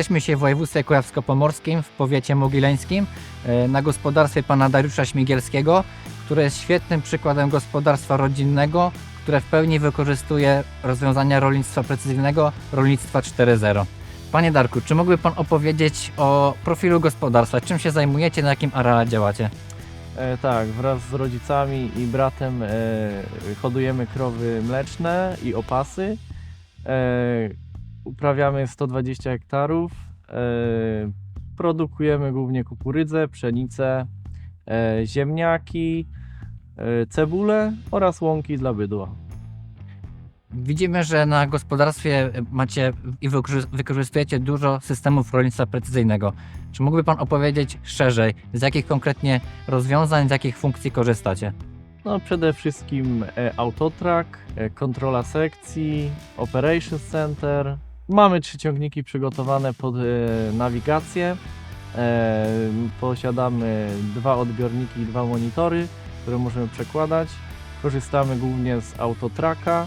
Jesteśmy się w województwie kujawsko-pomorskim, w powiecie mogileńskim, e, na gospodarstwie pana Dariusza Śmigielskiego, które jest świetnym przykładem gospodarstwa rodzinnego, które w pełni wykorzystuje rozwiązania rolnictwa precyzyjnego, rolnictwa 4.0. Panie Darku, czy mógłby pan opowiedzieć o profilu gospodarstwa? Czym się zajmujecie, na jakim areale działacie? E, tak, wraz z rodzicami i bratem e, hodujemy krowy mleczne i opasy. E, uprawiamy 120 hektarów. E, produkujemy głównie kukurydzę, pszenicę, e, ziemniaki, e, cebulę oraz łąki dla bydła. Widzimy, że na gospodarstwie macie i wykorzy- wykorzystujecie dużo systemów rolnictwa precyzyjnego. Czy mógłby Pan opowiedzieć szerzej, z jakich konkretnie rozwiązań, z jakich funkcji korzystacie? No, przede wszystkim Autotrack, kontrola sekcji, Operations Center. Mamy trzy ciągniki przygotowane pod e, nawigację. E, posiadamy dwa odbiorniki i dwa monitory, które możemy przekładać. Korzystamy głównie z Autotracka, e,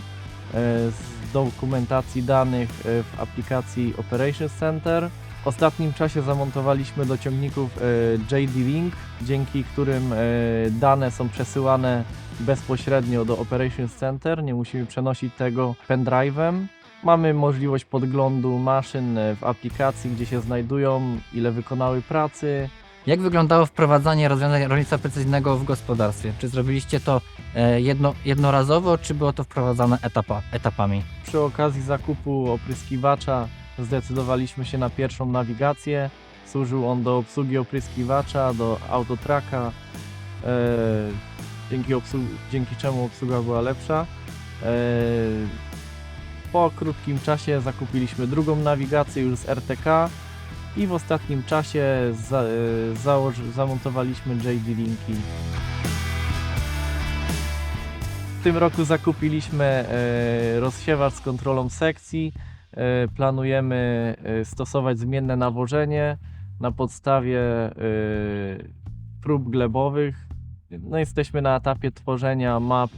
z dokumentacji danych w aplikacji Operations Center. W ostatnim czasie zamontowaliśmy do ciągników JD Link, dzięki którym dane są przesyłane bezpośrednio do Operations Center. Nie musimy przenosić tego pendrive'em. Mamy możliwość podglądu maszyn w aplikacji, gdzie się znajdują, ile wykonały pracy. Jak wyglądało wprowadzanie rozwiązań rolnictwa precyzyjnego w gospodarstwie? Czy zrobiliście to e, jedno, jednorazowo, czy było to wprowadzane etapa, etapami? Przy okazji zakupu opryskiwacza zdecydowaliśmy się na pierwszą nawigację. Służył on do obsługi opryskiwacza, do autotraka, e, dzięki, dzięki czemu obsługa była lepsza. E, po krótkim czasie zakupiliśmy drugą nawigację już z RTK i w ostatnim czasie za, e, zamontowaliśmy JD Linki. W tym roku zakupiliśmy e, rozsiewacz z kontrolą sekcji. E, planujemy stosować zmienne nawożenie na podstawie prób glebowych. No, jesteśmy na etapie tworzenia map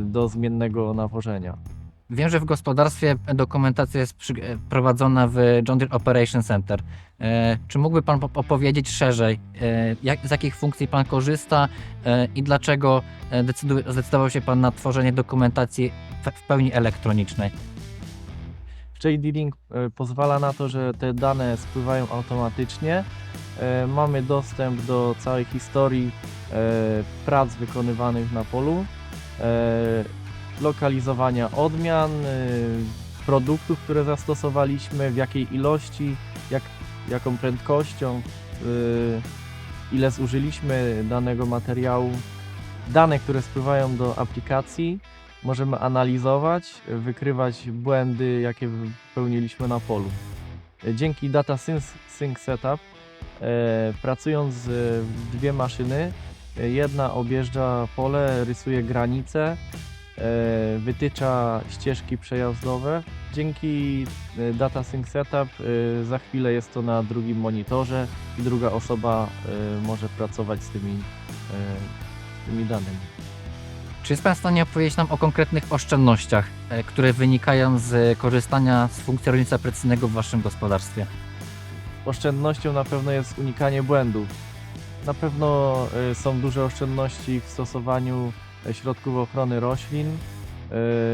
do zmiennego nawożenia. Wiem, że w gospodarstwie dokumentacja jest e, prowadzona w John Deere Operation Center. E, czy mógłby Pan po- opowiedzieć szerzej, e, jak, z jakich funkcji Pan korzysta i dlaczego zdecydował się Pan na tworzenie dokumentacji w, pełni elektronicznej? JD Link e, pozwala na to, że te dane spływają automatycznie. Mamy dostęp do całej historii prac wykonywanych na polu, lokalizowania odmian, e, produktów, które zastosowaliśmy, w jakiej ilości, jak, jaką prędkością, e, ile zużyliśmy danego materiału. Dane, które spływają do aplikacji, możemy analizować, wykrywać błędy, jakie popełniliśmy na polu. Dzięki Data Sync, Setup, e, pracując w dwie maszyny, e, jedna objeżdża pole, rysuje granice, wytycza ścieżki przejazdowe. Dzięki e, Data Sync Setup e, za chwilę jest to na drugim monitorze i druga osoba e, może pracować z tymi, e, tymi danymi. Czy jest Pan w stanie opowiedzieć nam o konkretnych oszczędnościach, e, które wynikają z korzystania z funkcji rolnictwa precyzyjnego w Waszym gospodarstwie? oszczędnością na pewno jest unikanie błędów. Na pewno są duże oszczędności w stosowaniu e, środków ochrony roślin.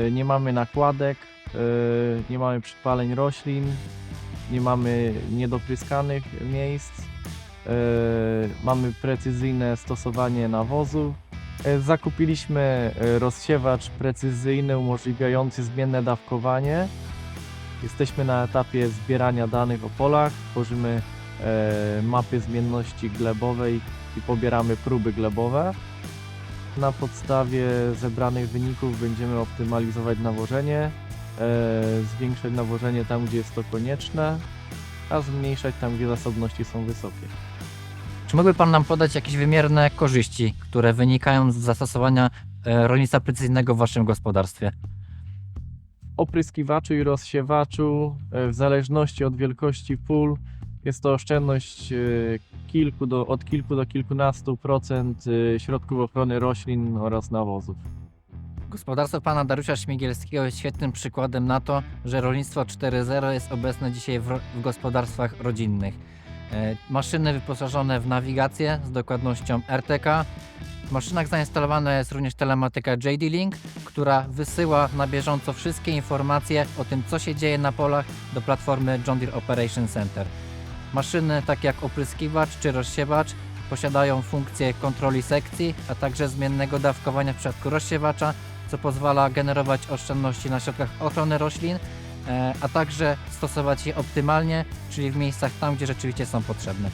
Y, Nie mamy nakładek, y, nie mamy przypaleń roślin, nie mamy niedopryskanych miejsc. Mamy precyzyjne stosowanie nawozów. Y, Zakupiliśmy rozsiewacz precyzyjny umożliwiający zmienne dawkowanie. Jesteśmy na etapie zbierania danych o polach, tworzymy e, mapy zmienności glebowej i pobieramy próby glebowe. Na podstawie zebranych wyników będziemy optymalizować nawożenie, e, zwiększać nawożenie tam, gdzie jest to konieczne, a zmniejszać tam, gdzie zasobności są wysokie. Czy mógłby Pan nam podać jakieś wymierne korzyści, które wynikają z zastosowania e, rolnictwa precyzyjnego w Waszym gospodarstwie? opryskiwaczu i rozsiewaczu, e, w zależności od wielkości pól, jest to oszczędność kilku do, od kilku do kilkunastu procent e, środków ochrony roślin oraz nawozów. Gospodarstwo pana Dariusza Śmigielskiego jest świetnym przykładem na to, że rolnictwo 4.0 jest obecne dzisiaj w, w gospodarstwach rodzinnych. E, Maszyny wyposażone w nawigację z dokładnością RTK. W maszynach zainstalowana jest również telematyka JD Link, która wysyła na bieżąco wszystkie informacje o tym, co się dzieje na polach do platformy John Deere Operation Center. Maszyny takie jak opryskiwacz czy rozsiewacz posiadają funkcję kontroli sekcji, a także zmiennego dawkowania w przypadku rozsiewacza, co pozwala generować oszczędności na środkach ochrony roślin, e, a także stosować je optymalnie, czyli w miejscach tam, gdzie rzeczywiście są potrzebne.